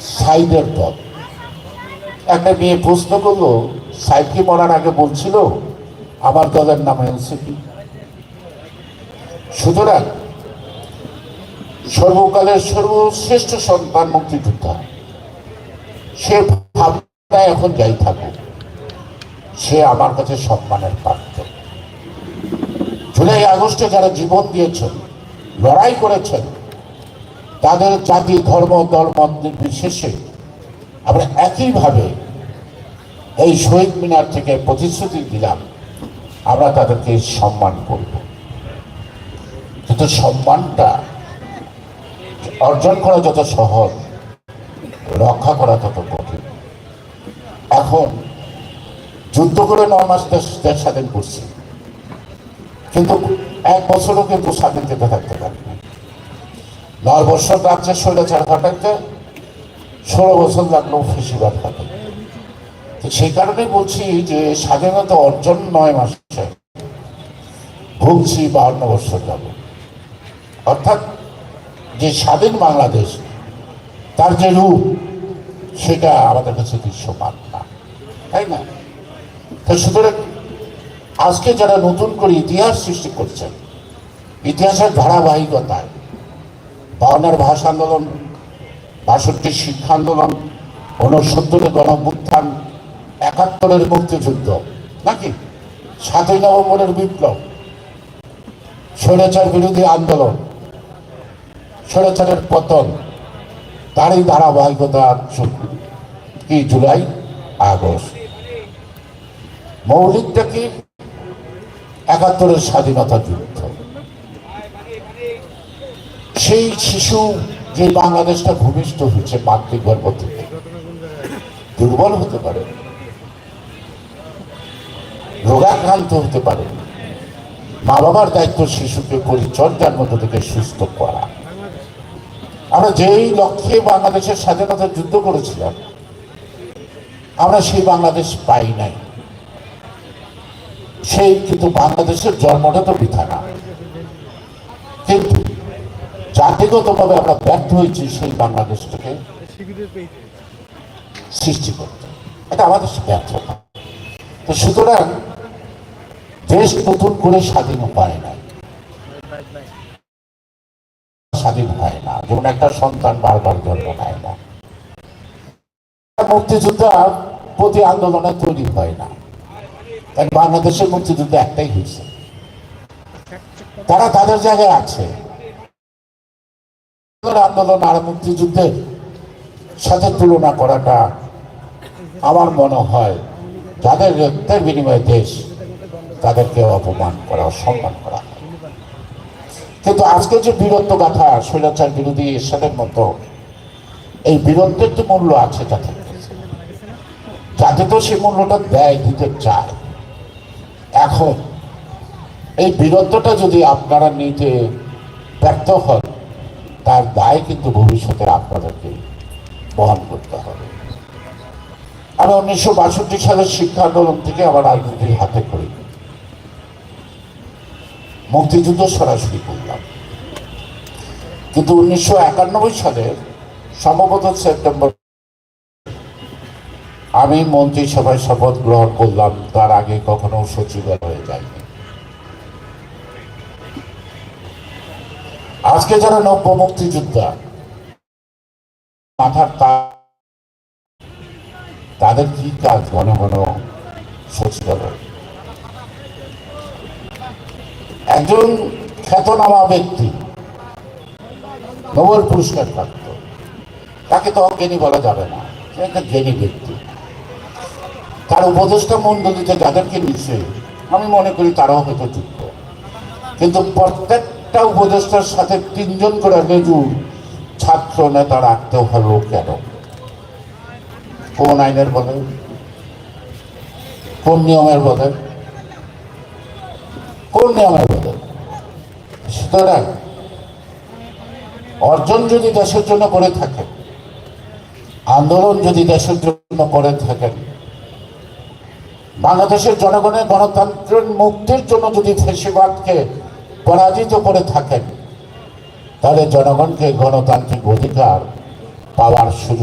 সাইদের দল। একটা মেয়ে প্রশ্ন করল সাইদকে মরার আগে বলছিল আমার দলের নাম এনসিপি? সুতরাং সর্বকালের সর্বশ্রেষ্ঠ সন্তান মুক্তিযোদ্ধা। সে ভাবনা এখন যাই থাকুক। সে আমার কাছে সম্মানের পাত্র। জুলাই আগস্টে যারা জীবন দিয়েছেন, লড়াই করেছেন তাদের জাতি, ধর্ম দল নির্বিশেষে আমরা একইভাবে এই শহীদ মিনার থেকে প্রতিশ্রুতি দিলাম, আমরা তাদেরকে সম্মান করব। কিন্তু সম্মানটা অর্জন করা যত সহজ, রক্ষা করা তত কঠিন। এখন যুদ্ধ করে নয় মাস দেশ স্বাধীন করছি। কিন্তু এক বছরও কিন্তু স্বাধীন থেকে থাকতে নয় বছর রাজ্যের স্বৈরাচার ঘটাইতে ষোলো বছর লাগল ফেসিবাদ ঘটাই তো সেই কারণেই বলছি যে স্বাধীনতা অর্জন নয় মাসে। ভুগছি বাহান্ন বছর যাব। অর্থাৎ যে স্বাধীন বাংলাদেশ, তার যে রূপ, সেটা আমাদের কাছে দৃশ্যমান না। তাই না? তো সুতরাং আজকে যারা নতুন করে ইতিহাস সৃষ্টি করছেন, ইতিহাসের ধারাবাহিকতায় বাউনের ভাষা আন্দোলন, বাষট্টি শিক্ষা আন্দোলন, ঊনসত্তরের গণভুত্থান একাত্তরের মুক্তিযুদ্ধ, নাকি সাতই নভেম্বরের বিপ্লব, স্বৈরাচার বিরোধী আন্দোলন, স্বৈরাচারের পতন, তারই ধারাবাহিকতা কি, জুলাই? আগস্ট। মৌলিকটা কি? একাত্তরের স্বাধীনতা যুদ্ধ। সেই শিশু যে বাংলাদেশটা ভূমিষ্ঠ হয়েছে মাতৃগর্ভ থেকে, দুর্বল হতে পারে, রোগাক্রান্ত হতে পারে মা বাবার দায়িত্ব শিশুকে পরিচর্যার মধ্যে থেকে সুস্থ করা। আমরা যেই লক্ষ্যে বাংলাদেশের স্বাধীনতা যুদ্ধ করেছিলাম, আমরা সেই বাংলাদেশ পাই নাই। সেই কিন্তু বাংলাদেশের জন্মটা তো বৃথা না কিন্তু জাতিগতভাবে আমরা ব্যর্থ হয়েছি সেই বাংলাদেশটাকে সৃষ্টি করতে। এটা আমাদের ব্যর্থতা তো সুতরাং দেশ নতুন করে স্বাধীন পায় না স্বাধীন হয় না। যেমন একটা সন্তান বারবার জন্ম নেয় না। মুক্তিযোদ্ধা প্রতি আন্দোলনে তৈরি হয় না। বাংলাদেশের মুক্তিযুদ্ধ একটাই হয়েছে। তারা তাদের জায়গায় আছে। আন্দোলন আর মুক্তিযুদ্ধের সাথে তুলনা করাটা আমার মনে হয় যাদের রক্তের বিনিময়ে দেশ, তাদেরকে অপমান করা, অসম্মান করা। কিন্তু আজকে যে বীরত্ব গাথা, স্বৈরাচার বিরোধী এরশাদের মতো, এই বীরত্বের যে মূল্য আছে যাতে যাতে তো সেই মূল্যটা দেয় দিতে চায়। এখন এই বীরত্বটা যদি আপনারা নিতে ব্যর্থ হন তার দায় কিন্তু ভবিষ্যতে আপনাদেরকে বহন করতে হবে। আমি উনিশশো বাষট্টি সালের শিক্ষা আন্দোলন থেকে আমার রাজনীতির হাতে করি মুক্তিযুদ্ধ সরাসরি করলাম। কিন্তু উনিশশো একানব্বই সালে সম্ভবত সেপ্টেম্বর আমি মন্ত্রিসভায় শপথ গ্রহণ করলাম, তার আগে কখনো সচিবালয়ে যাইনি। আজকে যারা নব্য মুক্তিযোদ্ধা, মাথার তাদের কি কাজ ঘন ঘন সচিবালয় একজন খ্যাতনামা ব্যক্তি, নোবেল পুরস্কার প্রাপ্ত। তাকে তো অজ্ঞানী বলা যাবে না, সে একটা জ্ঞানী ব্যক্তি। তার উপদেষ্টা মণ্ডলীতে যাদেরকে নিচ্ছে, আমি মনে করি তারাও হয়তো যুক্ত। কিন্তু প্রত্যেকটা উপদেষ্টার সাথে তিনজন করে লেজু ছাত্র নেতা রাখতে হলো কেন? কোন আইনের বলে কোন নিয়মের বলে কোন নিয়মের বলে সুতরাং অর্জন যদি দেশের জন্য করে থাকেন, আন্দোলন যদি দেশের জন্য করে থাকেন, বাংলাদেশের জনগণের গণতন্ত্রের মুক্তির জন্য যদি ফেসিবাদকে পরাজিত করে থাকেন তাহলে জনগণকে গণতান্ত্রিক অধিকার পাওয়ার সুযোগ